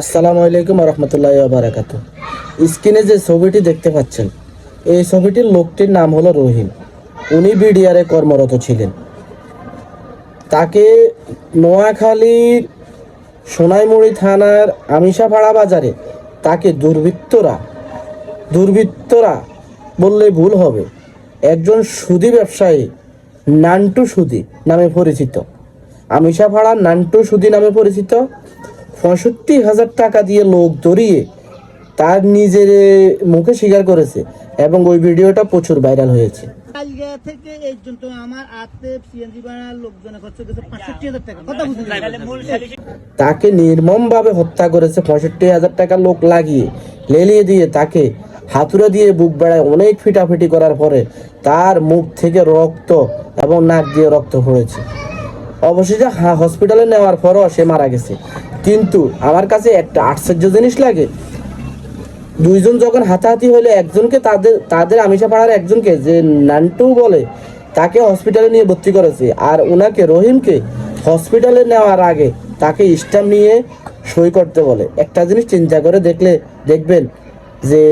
আসসালামু আলাইকুম রহমতুল্লাহ বারাকাত স্ক্রিনে যে ছবিটি দেখতে পাচ্ছেন, এই ছবিটির লোকটির নাম হলো রহিম। উনি বিডিআরে কর্মরত ছিলেন। তাকে নোয়াখালীর সোনাইমুড়ি থানার আমিষাপাড়া বাজারে তাকে দুর্বৃত্তরা দুর্বৃত্তরা বললে ভুল হবে, একজন সুদী ব্যবসায়ী, নান্টু সুদী নামে পরিচিত। আমিষাপাড়া নান্টু সুদী নামে পরিচিত। পঁয়ষট্টি হাজার টাকা দিয়ে লোক ধরিয়ে তার নিজের মুখে স্বীকার করেছে এবং ওই ভিডিওটা প্রচুর ভাইরাল হয়েছে। কালকে থেকে এই জন্য আমার আতে সিএনজি বানার লোকজনে খরচ গেছে পাঁচষট্টি হাজার টাকা। কথা বুঝলেন তাকে নির্মমভাবে হত্যা করেছে পঁয়ষট্টি হাজার টাকা লোক লাগিয়ে লেলিয়ে দিয়ে তাকে হাতুড়া দিয়ে বুক বেড়ায় অনেক ফিটাফিটি করার পরে তার মুখ থেকে রক্ত এবং নাক দিয়ে রক্ত পড়েছে। অবশেষে হসপিটালে নেওয়ার পরও সে মারা গেছে। কিন্তু আমার কাছে একটা আশ্চর্য জিনিস লাগে। দুইজন যখন হাতাহাতি হলে একজনকে তাদের তাদের আমিষা পাড়ার একজনকে যে নান্টু বলে, তাকে হসপিটালে নিয়ে ভর্তি করেছে। আর ওনাকে রহিমকে হসপিটালে নেওয়ার আগে তাকে স্ট্যাম্প নিয়ে সই করতে বলে। একটা জিনিস চিন্তা করে দেখলে, দেখবেন যে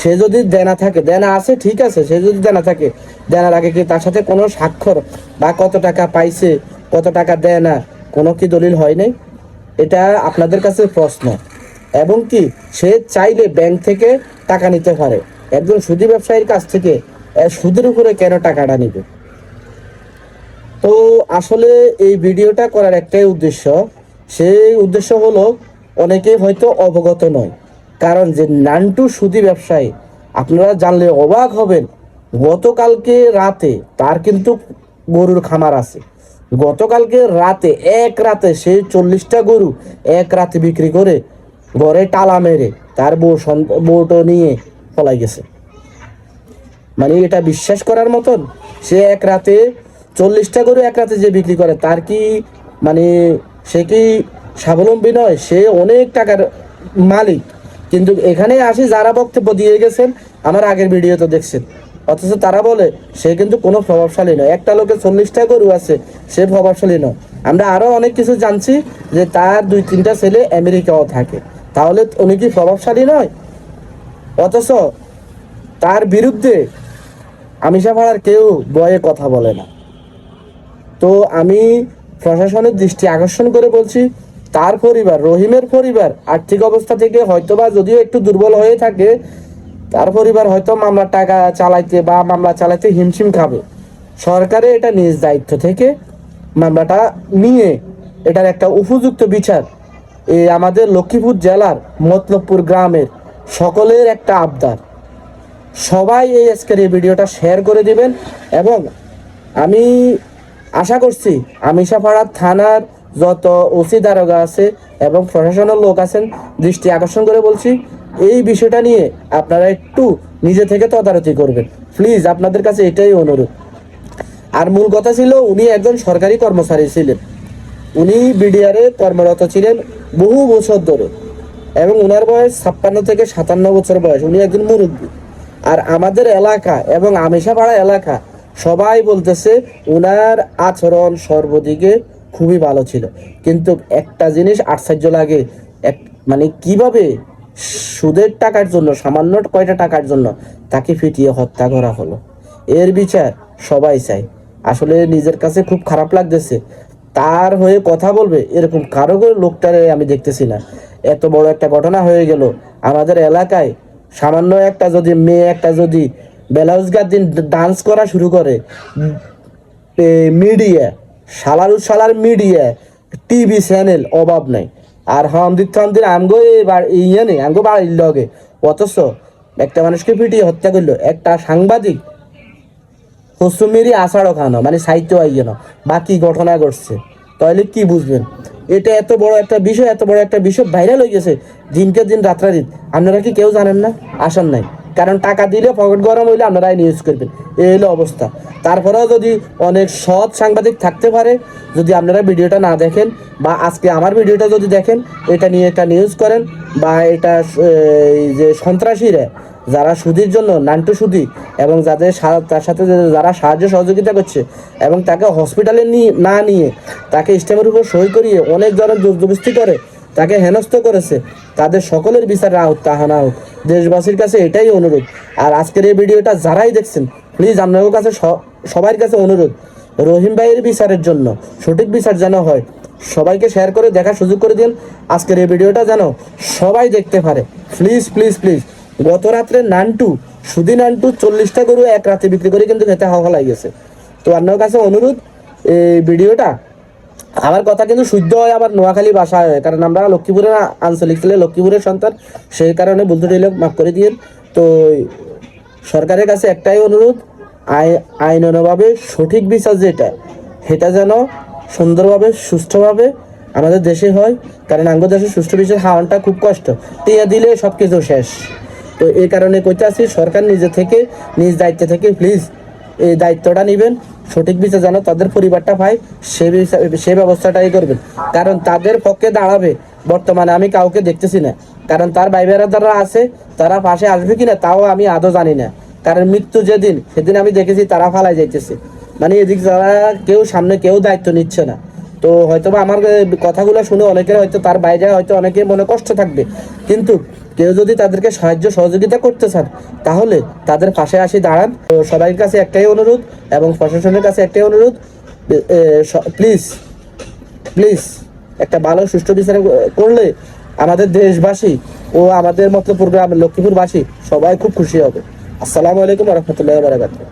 সে যদি দেনা থাকে, দেনা আছে, ঠিক আছে, সে যদি দেনা থাকে, দেনার আগে কি তার সাথে কোনো স্বাক্ষর বা কত টাকা পাইছে, কত টাকা দেয় না, কোনো কি দলিল হয় নাই? এটা আপনাদের কাছে প্রশ্ন। এবং কি, সে চাইলে ব্যাংক থেকে টাকা নিতে পারে। একজন সুদী ব্যবসায়ীর কাছ থেকে সুদের উপরে কেন টাকাটা নিবে? তো আসলে এই ভিডিওটা করার একটাই উদ্দেশ্য। সেই উদ্দেশ্য হলো অনেকে হয়তো অবগত নয়। কারণ যে নান্টু সুদী ব্যবসায়ী, আপনারা জানলে অবাক হবেন, গতকালকে রাতে তার কিন্তু গরুর খামার আছে। গতকালকে রাতে, এক রাতে সে চল্লিশটা গরু এক রাতে বিক্রি করে ঘরে টালা মেরে তার বউ বউটো নিয়ে পলাই গেছে। মানে এটা বিশ্বাস করার মতন সে এক রাতে চল্লিশটা গরু এক রাতে যে বিক্রি করে তার কি মানে সে কি স্বাবলম্বী নয়? সে অনেক টাকার মালিক। কিন্তু এখানে আসি যারা বক্তব্য দিয়ে গেছেন, আমার আগের ভিডিও তো দেখছেন। অথচ তারা বলে, সে কিন্তু কোনো প্রভাবশালী নয়। একটা লোকের চল্লিশটা গরু আছে, সে প্রভাবশালী নয়। আমরা আরও অনেক কিছু জানছি যে তার দুই, তিনটা ছেলে আমেরিকাও থাকে। তাহলে উনি কি প্রভাবশালী নয়? অথচ তার বিরুদ্ধে আমিষা পাড়ার কেউ বয়ে কথা বলে না। তো আমি প্রশাসনের দৃষ্টি আকর্ষণ করে বলছি, তার পরিবার, রহিমের পরিবার, আর্থিক অবস্থা থেকে হয়তোবা যদিও একটু দুর্বল হয়ে থাকে তার পরিবার হয়তো মামলার টাকা চালাইতে বা মামলা চালাইতে হিমশিম খাবে। সরকারে এটা নিজ দায়িত্ব থেকে মামলাটা নিয়ে এটার একটা উপযুক্ত বিচার। এই আমাদের লক্ষ্মীপুর জেলার মতলবপুর গ্রামের সকলের একটা আবদার। সবাই এই আজকের এই ভিডিওটা শেয়ার করে দিবেন এবং আমি আশা করছি আমিষাপাড়া থানার যত ওসি দারোগা আছে এবং প্রশাসনের লোক আছেন দৃষ্টি আকর্ষণ করে বলছি এই বিষয়টা নিয়ে আপনারা একটু নিজে থেকে তদারকি করবেন। প্লিজ, আপনাদের কাছে এটাই অনুরোধ। আর মূল কথা ছিল, উনি একজন সরকারি কর্মচারী ছিলেন। উনি বিডিআরে কর্মরত ছিলেন বহু বছর ধরে এবং ওনার বয়স ছাপ্পান্ন থেকে সাতান্ন বছর বয়স। উনি একজন মুরব্বী। আর আমাদের এলাকা এবং আমিষাপাড়া এলাকা সবাই বলতেছে ওনার আচরণ সর্বদিকে খুবই ভালো ছিল। কিন্তু একটা জিনিস আশ্চর্য লাগে, এক মানে কীভাবে সুদের টাকার জন্য, সামান্য কয়টা টাকার জন্য তাকে ফিটিয়ে হত্যা করা হলো। এর বিচার সবাই চায়। আসলে নিজের কাছে খুব খারাপ লাগতেছে। তার হয়ে কথা বলবে এরকম কারও লোকটারে আমি দেখতেছি না। এত বড় একটা ঘটনা হয়ে গেল আমাদের এলাকায়। সামান্য একটা যদি মেয়ে, একটা যদি বেলাউজগার দিন ডান্স করা শুরু করে মিডিয়া শালার শালার মিডিয়া টিভি চ্যানেল অভাব নাই। আর হামদির থামদির আমগো এবার ইয়ে নেই, আমগো বাড়ির লগে। অথচ একটা মানুষকে পিটিয়ে হত্যা করল, একটা সাংবাদিক হসুমেরই আষাঢ় খানো মানে সাহিত্য আইয়ে গেল বাকি ঘটনা ঘটছে। তাহলে কি বুঝবেন? এটা এত বড় একটা বিষয়, এত বড় একটা বিষয় ভাইরাল হয়ে গেছে দিনকে দিন, রাত্রা দিন। আপনারা কি কেউ জানেন না? আসার নাই। কারণ টাকা দিলে পকেট গরম হইলে আপনারা নিউজ করবেন। এই হলো অবস্থা। তারপরেও যদি অনেক সৎ সাংবাদিক থাকতে পারে, যদি আপনারা ভিডিওটা না দেখেন বা আজকে আমার ভিডিওটা যদি দেখেন, এটা নিয়ে একটা নিউজ করেন বা এটা এই যে সন্ত্রাসীরা যারা সুদির জন্য নান্টু সুদি এবং যাদের তার সাথে যারা সাহায্য সহযোগিতা করছে এবং তাকে হসপিটালে নিয়ে না নিয়ে তাকে স্টেমের উপর সই করিয়ে অনেক ধরনের জবরদস্তি করে তাকে হেনস্থ করেছে। তাদের সকলের বিচারে আহুত তাহানা হোক। দেশবাসীর কাছে এটাই অনুরোধ। আর আজকের এই ভিডিওটা যারাই দেখছেন প্লিজ আপনাদের কাছে সবার কাছে অনুরোধ, রহিম ভাইয়ের বিচারের জন্য, সঠিক বিচার যেন হয়, সবাইকে শেয়ার করে দেখার সুযোগ করে দিন। আজকের এই ভিডিওটা যেন সবাই দেখতে পারে। প্লিজ প্লিজ প্লিজ গত রাত্রে নানটু সুদি নানটু চল্লিশটা গরু এক রাতে বিক্রি করে কিন্তু খেতে হাওয়া লাগিয়েছে তো আপনার কাছে অনুরোধ, এই ভিডিওটা আমার কথা কিন্তু শুদ্ধ হয় আবার নোয়াখালী ভাষা হয়, কারণ আমরা লক্ষ্মীপুরের আঞ্চলিক ছেলে, লক্ষ্মীপুরের সন্তান। সেই কারণে বলতে দিলে মাফ করে দিয়ে তো সরকারের কাছে একটাই অনুরোধ, আই- আইনানুভাবে সঠিক বিচার যেটা, সেটা যেন সুন্দরভাবে, সুষ্ঠুভাবে আমাদের দেশে হয়, কারণ আঙ্গ দেশে সুষ্ঠু বিচার হাওয়ানটা খুব কষ্ট। টিয়া দিলে সব কিছু শেষ। তো এই কারণে কইতে আছি সরকার নিজে থেকে, নিজ দায়িত্ব থেকে প্লিজ এই দায়িত্বটা নেবেন। সঠিক বিচার যেন তাদের পরিবারটা পায় সে সে ব্যবস্থাটাই করবেন। কারণ তাদের পক্ষে দাঁড়াবে। বর্তমানে আমি কাউকে দেখতেছি না। কারণ তার ভাই বেড়া যারা আছে, তারা পাশে আসবে কিনা তাও আমি আদৌ জানি না। কারণ মৃত্যু যেদিন, সেদিন আমি দেখেছি তারা ফালাই যাইতেছে। মানে এদিক যারা কেউ সামনে কেউ দায়িত্ব নিচ্ছে না। তো হয়তো বা আমার কথাগুলো শুনে অনেকের হয়তো তার বাইরে হয়তো অনেকে মনে কষ্ট থাকবে। কিন্তু কেউ যদি তাদেরকে সাহায্য সহযোগিতা করতে চান, তাহলে তাদের পাশে আসি দাঁড়ান। তো সবার কাছে একটাই অনুরোধ এবং প্রশাসনের কাছে একটাই অনুরোধ প্লিজ প্লিজ একটা ভালো সুষ্ঠু বিচার করলে আমাদের দেশবাসী ও আমাদের মতো প্রোগ্রাম লক্ষ্মীপুরবাসী সবাই খুব খুশি হবে। আসসালামু আলাইকুম রহমতুল্লাহ বারাকাতুহ।